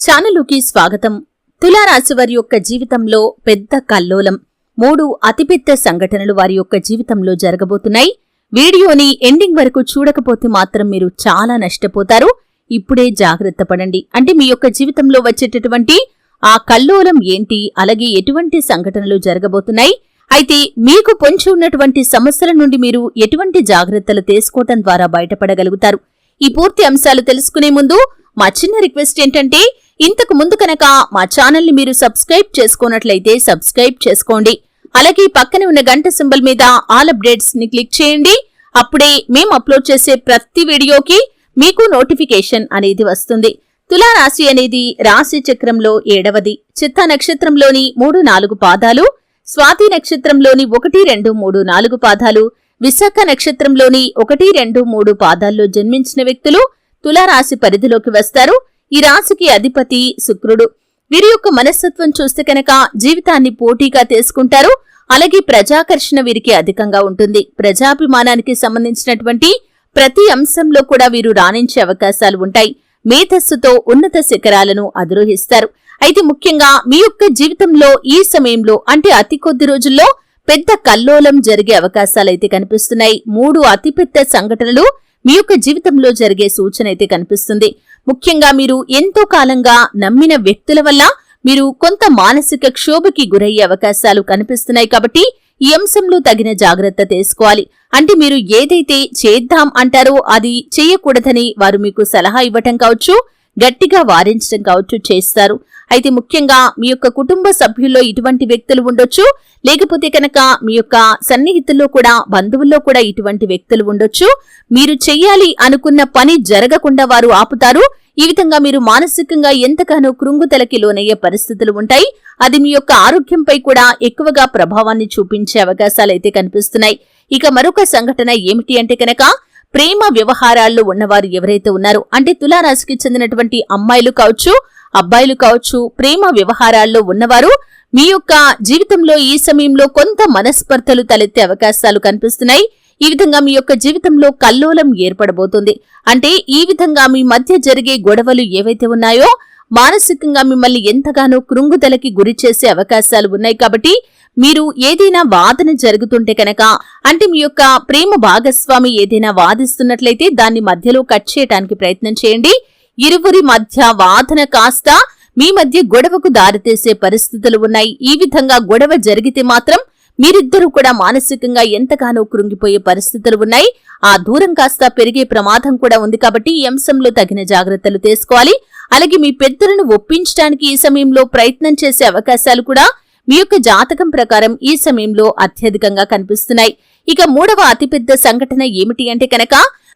ఛానలుకి స్వాగతం. తులారాశి వారి యొక్క జీవితంలో పెద్ద కల్లోలం. మూడు అతిపెద్ద సంఘటనలు వారి యొక్క జీవితంలో జరగబోతున్నాయి. వీడియోని ఎండింగ్ వరకు చూడకపోతే మాత్రం మీరు చాలా నష్టపోతారు. ఇప్పుడే జాగ్రత్త పడండి. అంటే మీ యొక్క జీవితంలో వచ్చేటటువంటి ఆ కల్లోలం ఏంటి? అలాగే ఎటువంటి సంఘటనలు జరగబోతున్నాయి? అయితే మీకు పొంచి ఉన్నటువంటి సమస్యల నుండి మీరు ఎటువంటి జాగ్రత్తలు తీసుకోవటం ద్వారా బయటపడగలుగుతారు? ఈ పూర్తి అంశాలు తెలుసుకునే ముందు మా చిన్న రిక్వెస్ట్ ఏంటంటే ఇంతకు ముందు కనుక మా ఛానల్ని మీరు సబ్స్క్రైబ్ చేసుకున్నట్లయితే సబ్స్క్రైబ్ చేసుకోండి. అలాగే పక్కనే ఉన్న గంట సింబల్ మీద ఆల్ అప్డేట్స్ని క్లిక్ చేయండి. అప్పుడే మేము అప్లోడ్ చేసే ప్రతి వీడియోకి మీకు నోటిఫికేషన్ అనేది వస్తుంది. తులారాశి అనేది రాశి చక్రంలో ఏడవది. చిత్త నక్షత్రంలోని మూడు నాలుగు పాదాలు స్వాతి నక్షత్రంలోని ఒకటి రెండు మూడు నాలుగు పాదాలు విశాఖ నక్షత్రంలోని ఒకటి రెండు మూడు పాదాల్లో జన్మించిన వ్యక్తులు తులారాశి పరిధిలోకి వస్తారు. ఈ రాశికి అధిపతి శుక్రుడు. వీరి యొక్క మనస్తత్వం చూస్తే కనుక జీవితాన్ని పోటీగా తీసుకుంటారు. అలాగే ప్రజాకర్షణ వీరికి అధికంగా ఉంటుంది. ప్రజాభిమానానికి సంబంధించినటువంటి ప్రతి అంశంలో కూడా వీరు రాణించే అవకాశాలు ఉంటాయి. మేధస్సుతో ఉన్నత శిఖరాలను అధిరోహిస్తారు. అయితే ముఖ్యంగా మీ యొక్క జీవితంలో ఈ సమయంలో అంటే అతి కొద్ది రోజుల్లో పెద్ద కల్లోలం జరిగే అవకాశాలైతే కనిపిస్తున్నాయి. మూడు అతిపెద్ద సంఘటనలు మీ యొక్క జీవితంలో జరిగే సూచన అయితే కనిపిస్తుంది. ముఖ్యంగా మీరు ఎంతో కాలంగా నమ్మిన వ్యక్తుల వల్ల మీరు కొంత మానసిక క్షోభకి గురయ్యే అవకాశాలు కనిపిస్తున్నాయి కాబట్టి ఈ అంశంలో తగిన జాగ్రత్త తీసుకోవాలి. అంటే మీరు ఏదైతే చేద్దాం అంటారో అది చేయకూడదని వారు మీకు సలహా ఇవ్వటం కావచ్చు. గట్టిగా వారించడం కావచ్చు చేస్తారు. అయితే ముఖ్యంగా మీ యొక్క కుటుంబ సభ్యుల్లో ఇటువంటి వ్యక్తులు ఉండొచ్చు. లేకపోతే కనుక మీ యొక్క సన్నిహితుల్లో కూడా బంధువుల్లో కూడా ఇటువంటి వ్యక్తులు ఉండొచ్చు. మీరు చెయ్యాలి అనుకున్న పని జరగకుండా వారు ఆపుతారు. ఈ విధంగా మీరు మానసికంగా ఎంతగానో కృంగుతలకి లోనయ్యే పరిస్థితులు ఉంటాయి. అది మీ యొక్క ఆరోగ్యంపై కూడా ఎక్కువగా ప్రభావాన్ని చూపించే అవకాశాలైతే కనిపిస్తున్నాయి. ఇక మరొక సంఘటన ఏమిటి అంటే కనుక ప్రేమ వ్యవహారాల్లో ఉన్నవారు ఎవరైతే ఉన్నారో అంటే తులారాశికి చెందినటువంటి అమ్మాయిలు కావచ్చు అబ్బాయిలు కావచ్చు ప్రేమ వ్యవహారాల్లో ఉన్నవారు మీ యొక్క జీవితంలో ఈ సమయంలో కొంత మనస్పర్ధలు తలెత్తే అవకాశాలు కనిపిస్తున్నాయి. ఈ విధంగా మీ యొక్క జీవితంలో కల్లోలం ఏర్పడబోతుంది. అంటే ఈ విధంగా మీ మధ్య జరిగే గొడవలు ఏవైతే ఉన్నాయో మానసికంగా మిమ్మల్ని ఎంతగానో కృంగుదలకి గురి చేసే అవకాశాలు ఉన్నాయి కాబట్టి మీరు ఏదైనా వాదన జరుగుతుంటే కనుక అంటే మీ యొక్క ప్రేమ భాగస్వామి ఏదైనా వాదిస్తున్నట్లయితే దాన్ని మధ్యలో కట్ చేయడానికి ప్రయత్నం చేయండి. ఇరువురి మధ్య వాదన కాస్త మీ మధ్య గొడవకు దారితీసే పరిస్థితులు ఉన్నాయి. ఈ విధంగా గొడవ జరిగితే మాత్రం మీరిద్దరూ కూడా మానసికంగా ఎంతగానో కృంగిపోయే పరిస్థితులు ఉన్నాయి. ఆ దూరం కాస్త పెరిగే ప్రమాదం కూడా ఉంది కాబట్టి ఈ అంశంలో తగిన జాగ్రత్తలు తీసుకోవాలి. అలాగే మీ పెద్దలను ఒప్పించడానికి ఈ సమయంలో ప్రయత్నం చేసే అవకాశాలు కూడా మీ యొక్క జాతకం ప్రకారం ఈ సమయంలో అత్యధికంగా కనిపిస్తున్నాయి. ఇక మూడవ అతిపెద్ద సంఘటన ఏమిటి అంటే కనుక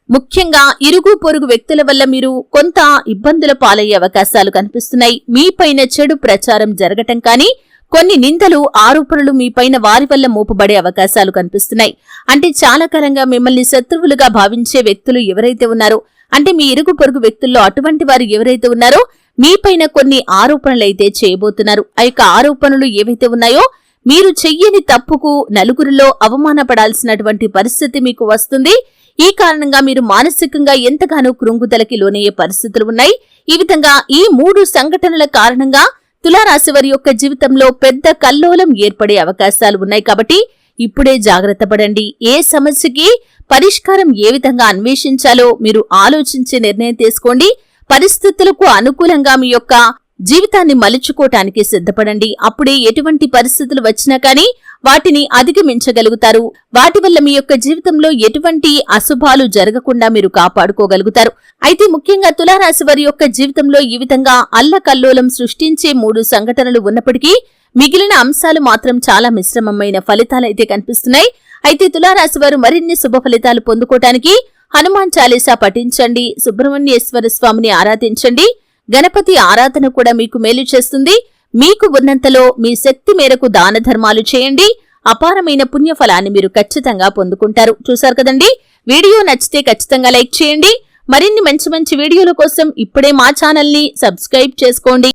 ముఖ్యంగా ఇరుగు పొరుగు వ్యక్తుల వల్ల మీరు కొంత ఇబ్బందుల పాలయ్యే అవకాశాలు కనిపిస్తున్నాయి. మీపైన చెడు ప్రచారం జరగటం కానీ కొన్ని నిందలు ఆరోపణలు మీపైన వారి వల్ల మోపబడే అవకాశాలు కనిపిస్తున్నాయి. అంటే చాలా కాలంగా మిమ్మల్ని శత్రువులుగా భావించే వ్యక్తులు ఎవరైతే ఉన్నారో అంటే మీ ఇరుగు పొరుగు వ్యక్తుల్లో అటువంటి వారు ఎవరైతే ఉన్నారో మీపైన కొన్ని ఆరోపణలైతే చేయబోతున్నారు. ఆ యొక్క ఆరోపణలు ఏవైతే ఉన్నాయో మీరు చెయ్యని తప్పుకు నలుగురిలో అవమానపడాల్సినటువంటి పరిస్థితి మీకు వస్తుంది. ఈ కారణంగా మీరు మానసికంగా ఎంతగానో కృంగుదలకి లోనయ్యే పరిస్థితులు ఉన్నాయి. ఈ విధంగా ఈ మూడు సంఘటనల కారణంగా తులారాశి వారి యొక్క జీవితంలో పెద్ద కల్లోలం ఏర్పడే అవకాశాలు ఉన్నాయి కాబట్టి ఇప్పుడే జాగ్రత్త పడండి. ఏ సమస్యకి పరిష్కారం ఏ విధంగా అన్వేషించాలో మీరు ఆలోచించే నిర్ణయం తీసుకోండి. పరిస్థితులకు అనుకూలంగా మీ యొక్క జీవితాన్ని మలుచుకోవటానికి సిద్ధపడండి. అప్పుడే ఎటువంటి పరిస్థితులు వచ్చినా కానీ వాటిని అధిగమించగలుగుతారు. వాటి వల్ల మీ యొక్క జీవితంలో ఎటువంటి అశుభాలు జరగకుండా మీరు కాపాడుకోగలుగుతారు. అయితే ముఖ్యంగా తులారాశి వారి యొక్క జీవితంలో ఈ విధంగా అల్లకల్లోలం సృష్టించే మూడు సంఘటనలు ఉన్నప్పటికీ మిగిలిన అంశాలు మాత్రం చాలా మిశ్రమమైన ఫలితాలైతే కనిపిస్తున్నాయి. అయితే తులారాశి వారు మరిన్ని శుభ ఫలితాలు పొందుకోవటానికి హనుమాన్ చాలీసా పఠించండి. సుబ్రహ్మణ్యేశ్వర స్వామిని ఆరాధించండి. గణపతి ఆరాధన కూడా మీకు మేలు చేస్తుంది. మీకు ఉన్నంతలో మీ శక్తి మేరకు దాన ధర్మాలు చేయండి. అపారమైన పుణ్యఫలాన్ని మీరు ఖచ్చితంగా పొందుకుంటారు. చూశారు కదండి? వీడియో నచ్చితే ఖచ్చితంగా లైక్ చేయండి. మరిన్ని మంచి మంచి వీడియోల కోసం ఇప్పుడే మా ఛానల్ని సబ్స్క్రైబ్ చేసుకోండి.